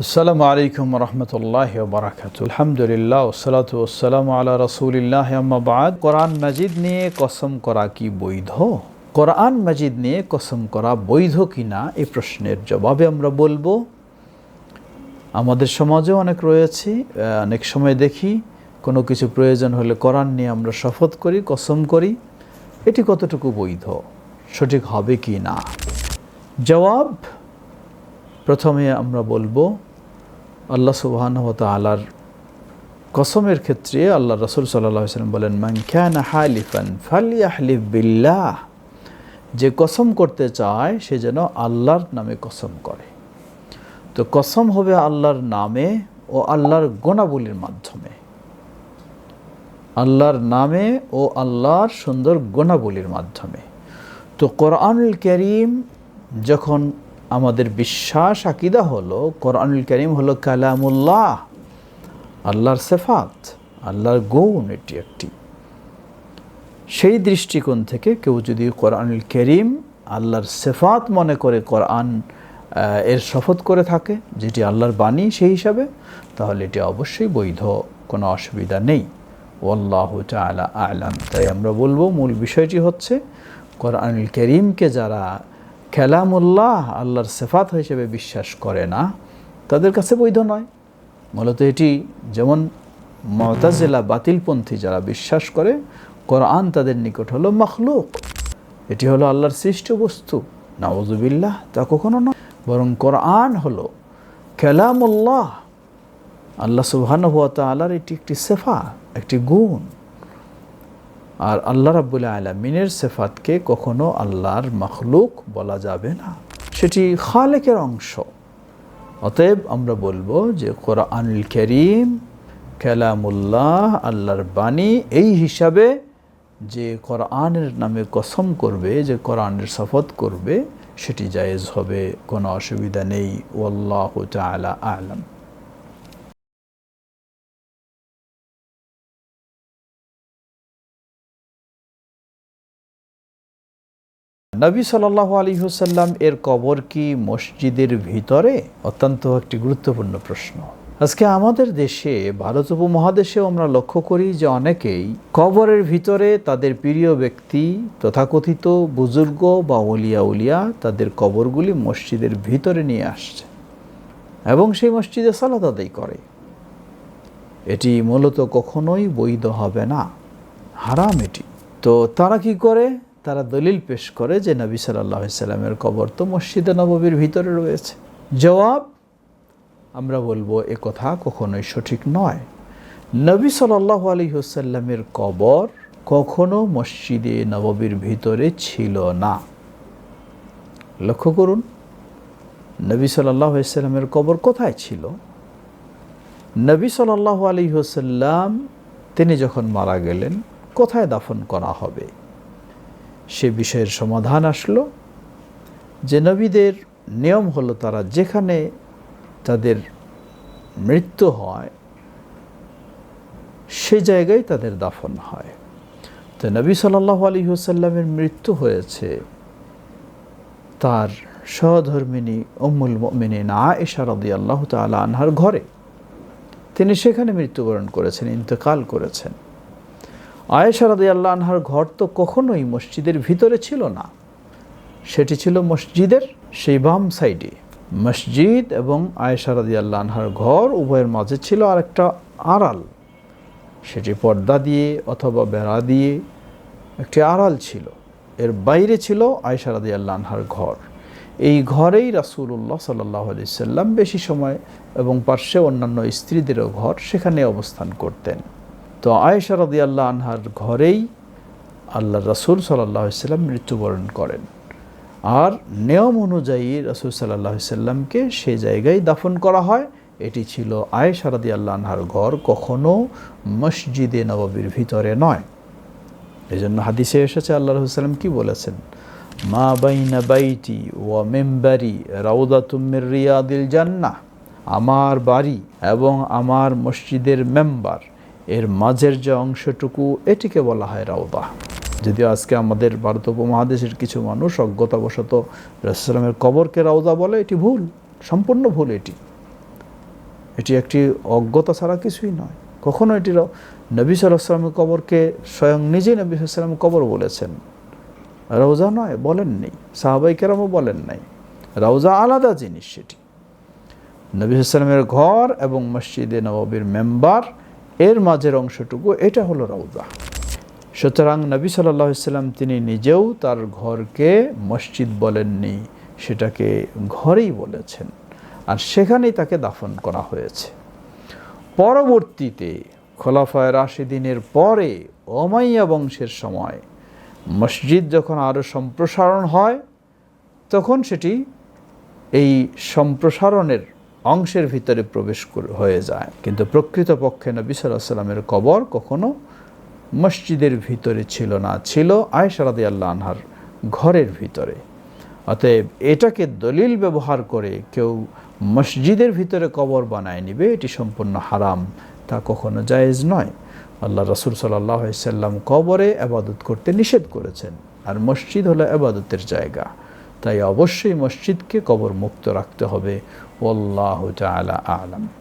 আসসালামু আলাইকুম রহমতুল্লাহ বারাকাত আলহামদুলিল্লাহ ওসালাত ওসালাম আলা রসুলিল্লাহ আম্মাবাদ কোরআন মাজিদ নিয়ে কসম করা কি বৈধ কোরআন মাজিদ নিয়ে কসম করা বৈধ কিনা এই প্রশ্নের জবাবে আমরা বলব আমাদের সমাজেও অনেক রয়েছে অনেক সময় দেখি কোনো কিছু প্রয়োজন হলে কোরআন নিয়ে আমরা শপথ করি কসম করি এটি কতটুকু বৈধ সঠিক হবে কি না জবাব প্রথমে আমরা বলব আল্লাহ সুবহান আলার কসমের ক্ষেত্রে আল্লাহ রসুল সাল্লাম বলেন ক্যান হালিফান ফালিয়াহলিফ বিল্লাহ। যে কসম করতে চায়, সে যেন আল্লাহর নামে কসম করে। তো কসম হবে আল্লাহর নামে ও আল্লাহর গোনাবলীর মাধ্যমে। আল্লাহর নামে ও আল্লাহর সুন্দর গুণাবলীর মাধ্যমে। তো কোরআনুল করিম যখন আমাদের বিশ্বাস আকিদা হলো, কোরআনুল করিম হলো কালামুল্লাহ, আল্লাহর সেফাত, আল্লাহর গৌণ এটি একটি। সেই দৃষ্টিকোণ থেকে কেউ যদি কোরআনুল করিম আল্লাহর সেফাত মনে করে কোরআন এর শপথ করে থাকে, যেটি আল্লাহর বাণী সেই হিসাবে, তাহলে এটি অবশ্যই বৈধ, কোনো অসুবিধা নেই। ওল্লাহ তাআলা আলাম। তাই আমরা বলব, মূল বিষয়টি হচ্ছে, কোরআনুল করিমকে যারা খেলামুল্লাহ আল্লাহর সেফাত হিসেবে বিশ্বাস করে না, তাদের কাছে বৈধ নয়। মূলত এটি যেমন মতাজেলা বাতিলপন্থী যারা বিশ্বাস করে, কোরআন তাদের নিকট হলো মখলুক। এটি হলো আল্লাহর সৃষ্ট বস্তু। নাওজুবিল্লাহ তা কখনো নয়, বরং কোরআন হলো খেলামুল্লাহ আল্লাহ সুবহান আল্লাহর এটি একটি সেফা একটি গুণ। আর আল্লাহ রাবুল্লাহ আলমিনের সেফাতকে কখনো আল্লাহর মখলুক বলা যাবে না। সেটি খালেকের অংশ। অতএব আমরা বলব যে কোরআনুল করিম, কালামুল্লাহ, আল্লাহর বাণী এই হিসাবে যে কোরআনের নামে কসম করবে, যে কোরআনের শপথ করবে, সেটি জায়েজ হবে, কোনো অসুবিধা নেই। ওয়াল্লাহ তাআলা আলম। নবী সাল্লাহ আলী হুসাল্লাম এর কবর কি মসজিদের ভিতরে? অত্যন্ত একটি গুরুত্বপূর্ণ প্রশ্ন। আজকে আমাদের দেশে, ভারত উপমহাদেশেও আমরা লক্ষ্য করি যে অনেকেই কবরের ভিতরে তাদের প্রিয় ব্যক্তি, তথাকথিত বুজুর্গ বা উলিয়া উলিয়া তাদের কবরগুলি মসজিদের ভিতরে নিয়ে আসছে এবং সেই মসজিদে সালাত আদায় করে। এটি মূলত কখনোই বৈধ হবে না। হারাম এটি। তো তারা কি করে? তারা দলিল পেশ করে যে নবী সাল্লাহ কবর তো মসজিদে নববীর ভিতরে রয়েছে। জবাব, আমরা বলব এ কথা কখনোই সঠিক নয়। নবী সাল্লাহ আলী হুসাল্লামের কবর কখনো মসজিদে নববীর ভিতরে ছিল না। লক্ষ্য করুন, নবী সাল্লাহ সাল্লামের কবর কোথায় ছিল? নবী সাল্লাহ আলী হুসাল্লাম তিনি যখন মারা গেলেন, কোথায় দাফন করা হবে? সে বিষয়ের সমাধান আসলো। যে নবীদের নিয়ম হলো তারা যেখানে তাদের মৃত্যু হয়, সে জায়গায় তাদের দাফন হয়। তো নবী সাল্লাহ আলী হুসাল্লামের মৃত্যু হয়েছে। তার সহধর্মিনী অম্মুল মিনী না এশারদি আল্লাহ তালা আনহার ঘরে। তিনি সেখানে মৃত্যুবরণ করেছেন, ইন্তকাল করেছেন। আয়েশা রাদি আল্লাহ আনহার ঘর তো কখনোই মসজিদের ভিতরে ছিল না। সেটি ছিল মসজিদের সেই বাম সাইডে। মসজিদ এবং আয়েশা রাদি আল্লাহ আনহার ঘর উভয়ের মাঝে ছিল আরেকটা আড়াল। সেটি পর্দা দিয়ে অথবা বেড়া দিয়ে একটি আড়াল ছিল। এর বাইরে ছিল আয়েশা রাদি আল্লাহ আনহার ঘর। এই ঘরেই রাসুল্লাহ সাল্লাহ সাল্লাম বেশি সময় এবং পার্শ্বে অন্যান্য স্ত্রীদেরও ঘর সেখানে অবস্থান করতেন। তো আয়েশা রদি আল্লাহ আনহার ঘরেই আল্লাহ রসুল সাল্লাহ সাল্লাম মৃত্যুবরণ করেন। আর নিয়ম অনুযায়ী রসুল সাল্লাহ সাল্লামকে সে জায়গায় দাফন করা হয়। এটি ছিল আয়েশা রদি আল্লাহ আনহার ঘর কখনো মসজিদে নববীর ভিতরে নয়। এই জন্য হাদিসে এসেছে আল্লাহ রহুসাল্লাম কি বলেছেন? মা বাইনা বাইটি ও মেম্বারি রাউদা তুমির রিয়াদিল জান্না আমার বাড়ি এবং আমার মসজিদের মেম্বার এর মাঝের যে অংশটুকু, এটিকে বলা হয় রাউদা। যদিও আজকে আমাদের ভারত উপমহাদেশের কিছু মানুষ অজ্ঞতাবশত রসলামের কবরকে রাউদা বলে, এটি ভুল, সম্পূর্ণ ভুল এটি। এটি একটি অজ্ঞতা ছাড়া কিছুই নয়। কখনো এটি নবী সাল্লামের কবরকে স্বয়ং নিজেই নবী সাল্লাম কবর বলেছেন। রওজা নয় বলেননি সাহাবাই কেরামও বলেন নাই। রওজা আলাদা জিনিস সেটি। নবী সাল্লামের ঘর এবং মসজিদে নবাবির মেম্বার এর মাঝের অংশটুকু, এটা হলো রৌদা সুতরাং নবী সাল্লাম তিনি নিজেও তার ঘরকে মসজিদ বলেননি, সেটাকে ঘরেই বলেছেন। আর সেখানেই তাকে দাফন করা হয়েছে। পরবর্তীতে খোলাফায় রাশিদিনের পরে ওমাইয়া বংশের সময় মসজিদ যখন আরও সম্প্রসারণ হয়, তখন সেটি এই সম্প্রসারণের অংশের ভিতরে প্রবেশ হয়ে যায়। কিন্তু প্রকৃতপক্ষে নবী সাল্লাহ সাল্লামের কবর কখনো মসজিদের ভিতরে ছিল না। ছিল আয়সারাদি আল্লাহ আনহার ঘরের ভিতরে। অতএব এটাকে দলিল ব্যবহার করে কেউ মসজিদের ভিতরে কবর বানায় নিবে, এটি সম্পূর্ণ হারাম, তা কখনো জায়েজ নয়। আল্লাহ রসুল সাল্লাম কবরে আবাদত করতে নিষেধ করেছেন, আর মসজিদ হলো আবাদতের জায়গা। তাই অবশ্যই মসজিদকে কবর মুক্ত রাখতে হবে। ওল্লাহ তালা আলাম